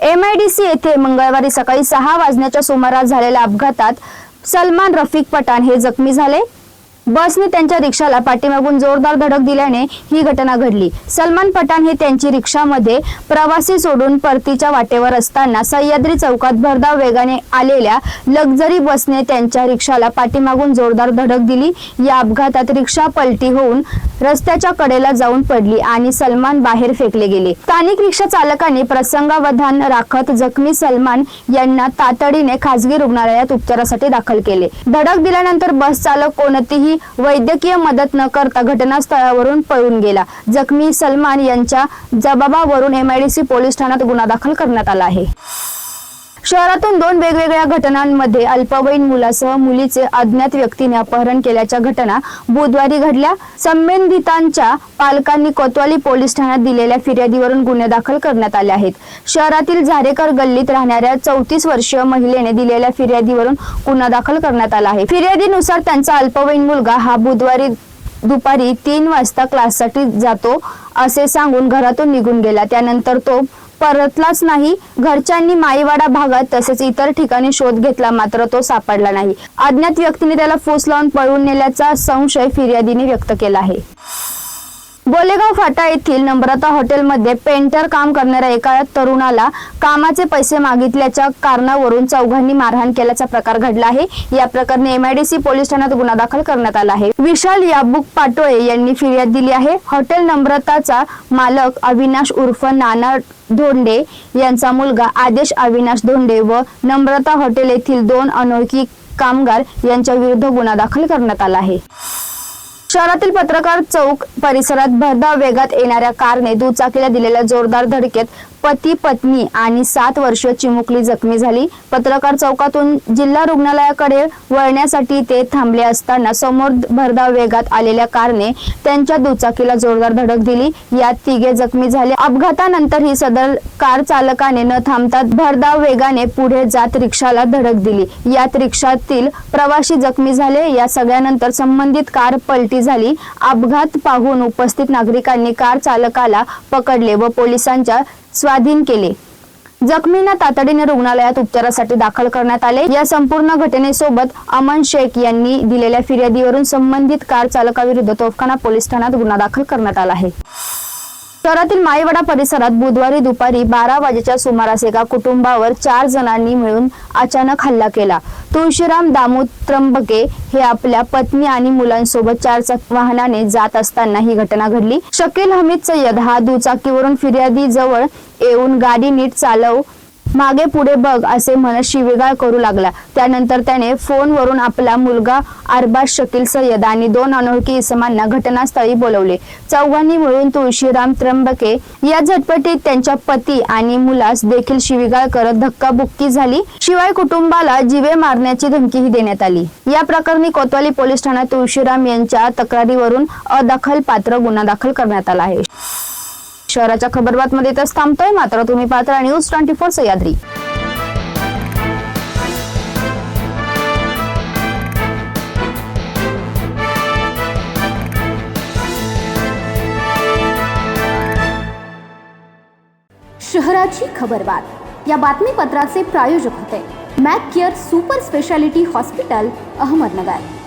MIDC येथे मंगळवारी सकाळी सहा वाजण्याच्या सुमारास झालेल्या अपघातात सलमान रफिक पठाण हे जखमी झाले. बसने त्यांच्या रिक्षाला पाठीमागून जोरदार धडक दिल्याने ही घटना घडली. सलमान पठाण हे त्यांची रिक्षामध्ये प्रवासी सोडून परतीच्या वाटेवर असताना सह्याद्री चौकात भरधाव वेगाने आलेल्या लक्झरी बसने त्यांच्या रिक्षाला पाठीमागून जोरदार धडक दिली. या अपघातात रिक्षा पलटी होऊन रस्त्याच्या कडेला जाऊन पडली आणि सलमान बाहेर फेकले गेले. स्थानिक रिक्षा चालकाने प्रसंगावधान राखत जखमी सलमान यांना तातडीने खासगी रुग्णालयात उपचारासाठी दाखल केले. धडक दिल्यानंतर बस चालक कोणतीही वैद्यकीय मदत न करता घटनास्थळावरून पळून गेला. जखमी सलमान यांच्या जबाबावरून एमआयडीसी पोलीस ठाण्यात गुन्हा दाखल करण्यात आला आहे. शहरातून दोन वेगवेगळ्या घटनांमध्ये अल्पवयीन मुलासह मुलीचे अज्ञात व्यक्तीने अपहरण केल्याच्या घटना बुधवारी घडल्या. संबंधितांच्या पालकांनी कोतवाली पोलीस ठाण्यात दिलेल्या फिर्यादीवरून गुन्हे दाखल करण्यात आले आहेत. शहरातील झारेकर गल्लीत राहणाऱ्या चौतीस वर्षीय महिलेने दिलेल्या फिर्यादीवरून गुन्हा दाखल करण्यात आला आहे. फिर्यादीनुसार त्यांचा अल्पवयीन मुलगा हा बुधवारी दुपारी तीन वाजता क्लाससाठी जातो असे सांगून घरातून निघून गेला. त्यानंतर तो परतलाच नाही. घरच्यांनी माईवाडा भागात तसेच इतर ठिकाणी शोध घेतला मात्र तो सापडला नाही. अज्ञात व्यक्तीने त्याला फोस लावून पळून नेल्याचा संशय फिर्यादीने व्यक्त केला आहे. बोलेगाव फाटा येथील नम्रता हॉटेलमध्ये पेंटर काम करणाऱ्या एका तरुणाला कामाचे पैसे मागितल्याच्या कारणावरून चौघांनी मारहाण केल्याचा प्रकार घडला आहे. या प्रकरणी एमआयडीसी पोलीस ठाण्यात गुन्हा दाखल करण्यात आला आहे. विशाल याबुक पाटोळे यांनी फिर्याद दिली आहे. हॉटेल नम्रताचा मालक अविनाश उर्फ नाना धोंडे यांचा मुलगा आदेश अविनाश धोंडे व नम्रता हॉटेल येथील दोन अनोळखी कामगार यांच्या विरुद्ध गुन्हा दाखल करण्यात आला आहे. शहरातील पत्रकार चौक परिसरात भरधाव वेगात येणाऱ्या कारने दुचाकीला दिलेल्या जोरदार धडकेत पती पत्नी आणि सात वर्षीय चिमुकली जखमी झाली. पत्रकार चौकातून जिल्हा रुग्णालयाकडे वळण्यासाठी ते थांबले असताना समोर भरधाव वेगात आलेल्या कारने त्यांच्या दुचाकीला जोरदार धडक दिली. यात तिघे जखमी झाले. अपघातानंतर ही सदर कार चालकाने न थांबता भरधाव वेगाने पुढे जात रिक्षाला धडक दिली. यात रिक्षातील प्रवासी जखमी झाले. या सगळ्यानंतर संबंधित कार पलटी झाली. अपघात पाहून उपस्थित नागरिकांनी कार चालकाला पकडले व पोलिसांच्या स्वाधीन केले. जखमींना तातडीने रुग्णालयात उपचारासाठी दाखल करण्यात आले. या संपूर्ण घटनेसोबत अमन शेख यांनी दिलेल्या फिर्यादीवरून संबंधित कार चालकाविरुद्ध तोफखाना पोलीस ठाण्यात गुन्हा दाखल करण्यात आला आहे. शहरातील माईवाडा परिसरात बुधवारी दुपारी बारा वाजेच्या सुमारास एका कुटुंबावर चार जणांनी मिळून अचानक हल्ला केला. तुळशीराम दामू त्र्यंबके हे आपल्या पत्नी आणि मुलांसोबत चार चाक वाहनाने जात असताना ही घटना घडली. शकील हमीद सय्यद हा दुचाकीवरून फिर्यादी जवळ येऊन गाडी नीट चालव मागे पुढे बघ असे म्हणत शिवेगाळ करू लागला. त्यानंतर त्याने फोनवरून आपला मुलगा अरबाज शकील सय्यद आणि दोन अनोळखी इसमांना घटनास्थळी बोलवले. चौघांनी मिळून तुळशीराम त्र्यंबके या झटपटीत त्यांच्या पती आणि मुलास देखील शिवीगाळ करत धक्काबुक्की झाली. शिवाय कुटुंबाला जीवे मारण्याची धमकीही देण्यात आली. या प्रकरणी कोतवाली पोलीस ठाण्यात तुळशीराम यांच्या तक्रारीवरून अदखल पात्र गुन्हा दाखल करण्यात आला आहे. शहराच्या खबरबातमध्ये तर थांबतोय. मात्र तुम्ही पात्र न्यूज ट्वेंटी फोर सह्याद्री. शहराची खबरबात. या बातमीपत्राचे प्रायोजक होते. Mac Care super speciality hospital Ahmednagar.